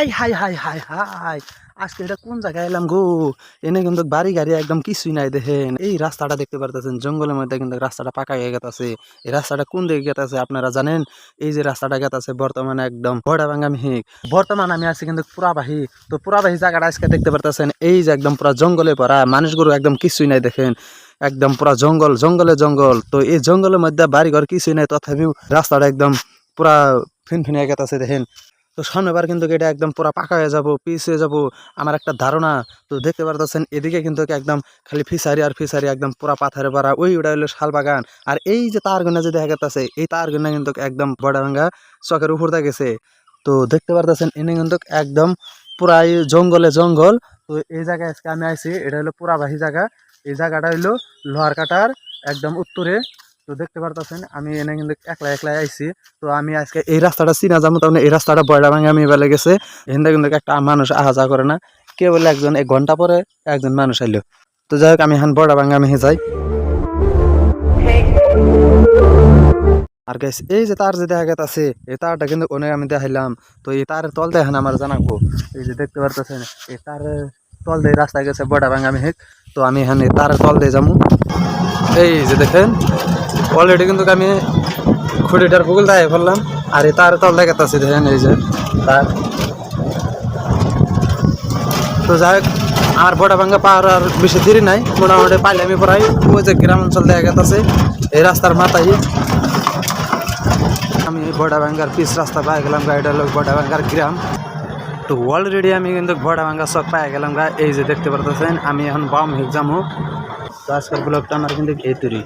Hi hi hi hi hi. আজকে এটা কোন জায়গায় এলাম গো? এনে কিন্তু বাড়ি গাড়ি একদম কিছুই নাই দেখেন। এই রাস্তাটা দেখতে পারতেছেন, জঙ্গলের মধ্যে কিন্তু রাস্তাটা পাকা হয়ে গেছে এই রাস্তাটা কোন দিকে গেতেছে আপনারা জানেন? এই যে রাস্তাটা গেতেছে বর্তমানে একদম বড়া ভাঙ্গা মিহিক বর্তমানে আমি আছি কিন্তু পুরাবাহী। তো পুরাবাহী জায়গাটা আজকে দেখতে পারতেছেন, এই যে একদম পুরা জঙ্গলে ভরা, মানুষগুলো একদম কিছুই নাই দেখেন। একদম পুরা জঙ্গল, জঙ্গলে জঙ্গল। তো এই জঙ্গলের মধ্যে বাড়ি ঘর কিছুই নাই, তথাপিও রাস্তাটা একদম পুরা ফিনফিনে গেতেছে দেখেন। তো সামনেবার কিন্তু এটা একদম পুরা পাকা হয়ে যাব পিস হয়ে যাব। আমার একটা ধারণা, তো দেখতে পারতেছেন, এদিকে কিন্তু একদম খালি ফিসারি আর ফিসারি একদম পুরা পাথারে পাড়া, ওই ওটা হলো শাল বাগান। আর এই যে তার গুনা যে দেখা গেছে এই তার গুনা কিন্তু একদম বড়া ভাঙ্গা চকের উপর গেছে। তো দেখতে পারতেছেন, এনে কিন্তু একদম পুরাই জঙ্গলে জঙ্গল। তো এই জায়গায় আজকে আমি আইছি, এটা হলো পুরাবাহী জায়গা। এই জায়গাটা হলো লোহার কাটার একদম উত্তরে তো দেখতে পারতেছেন, আমি এনে কিন্তু একলা একলাই আইছি। তো আমি আজকে এই রাস্তাটা চিনা যাব তখন এই রাস্তাটা বয়ডা ভাঙে আমি এবার গেছে এখান কিন্তু একটা মানুষ আহা যাওয়া করে না। কে বলে একজন, এক ঘণ্টা পরে একজন মানুষ আইলো। তো যাই হোক, আমি এখন বড়া ভাঙে আমি যাই। আর গাইস এই যে তার যে দেখা গেছে এই তারটা কিন্তু অনেক আমি দেখাইলাম। তো এই তারের তল দেখেন আমার জানাব। এই যে দেখতে পারতেছেন, এই তারের তল দিয়ে রাস্তায় গেছে বড়া ভাঙা আমি হেক তো আমি এখানে তারের তল দিয়ে যাব। এই যে দেখেন অলরেডি কিন্তু আমি খুঁড়িটার ভূগোল দেখাই ফেললাম, আর এই তার তল দেখাতেছি দেখেন এই যে তার। তো যাই হোক আমার বড়া ভাঙ্গা পাহাড় আর বেশি দেরি নাই, মোটামুটি পাইলে আমি প্রায়। ওই যে গ্রাম অঞ্চল দেখা গেছে এই রাস্তার মাথায়। আমি বড়া ভাঙ্গার পিস রাস্তা পাই গেলাম গাড়িটা লোক বড়া ভাঙ্গার গ্রাম। তো অলরেডি আমি কিন্তু বড়া ভাঙ্গা চক পাই গেলাম গা, এই যে দেখতে পারতেছেন, আমি এখন বাম হেক যাব তো আজকের ব্লগটা আমার কিন্তু এই তৈরি।